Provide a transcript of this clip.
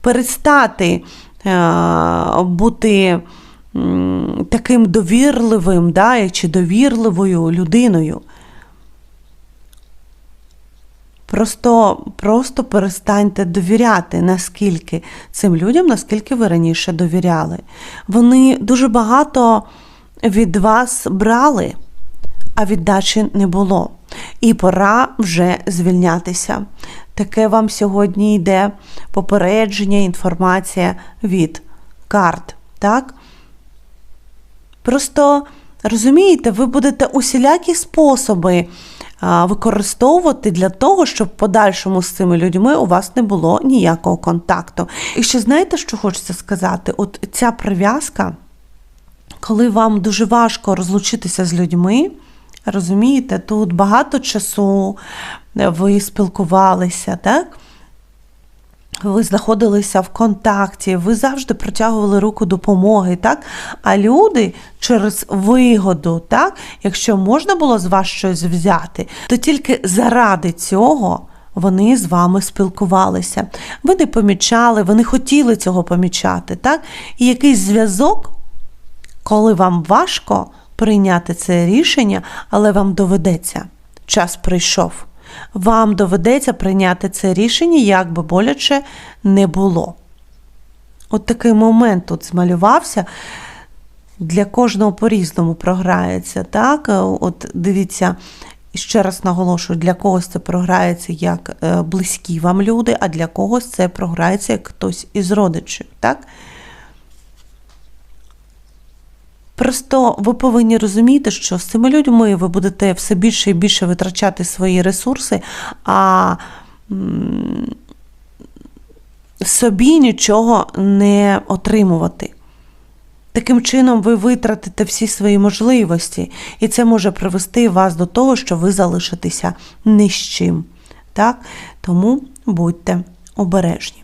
перестати е, бути таким довірливим да, чи довірливою людиною. Просто, просто перестаньте довіряти наскільки цим людям, наскільки ви раніше довіряли. Вони дуже багато від вас брали, а віддачі не було. І пора вже звільнятися. Таке вам сьогодні йде попередження, інформація від карт. Так? Просто розумієте, ви будете усілякі способи використовувати для того, щоб в подальшому з цими людьми у вас не було ніякого контакту. І ще знаєте, що хочеться сказати? От ця прив'язка, коли вам дуже важко розлучитися з людьми, розумієте, тут багато часу ви спілкувалися, так? Ви знаходилися в контакті, ви завжди протягували руку допомоги, так? А люди через вигоду, так, якщо можна було з вас щось взяти, то тільки заради цього вони з вами спілкувалися. Ви не помічали, вони хотіли цього помічати, так? І якийсь зв'язок, коли вам важко прийняти це рішення, але вам доведеться, час прийшов вам доведеться прийняти це рішення, як би боляче не було. От такий момент тут змалювався. Для кожного по-різному програється. Так? От дивіться, ще раз наголошую, для когось це програється як е, близькі вам люди, а для когось це програється як хтось із родичів. Так? Просто ви повинні розуміти, що з цими людьми ви будете все більше і більше витрачати свої ресурси, а собі нічого не отримувати. Таким чином, ви витратите всі свої можливості, і це може привести вас до того, що ви залишитеся ні з чим. Так? Тому будьте обережні.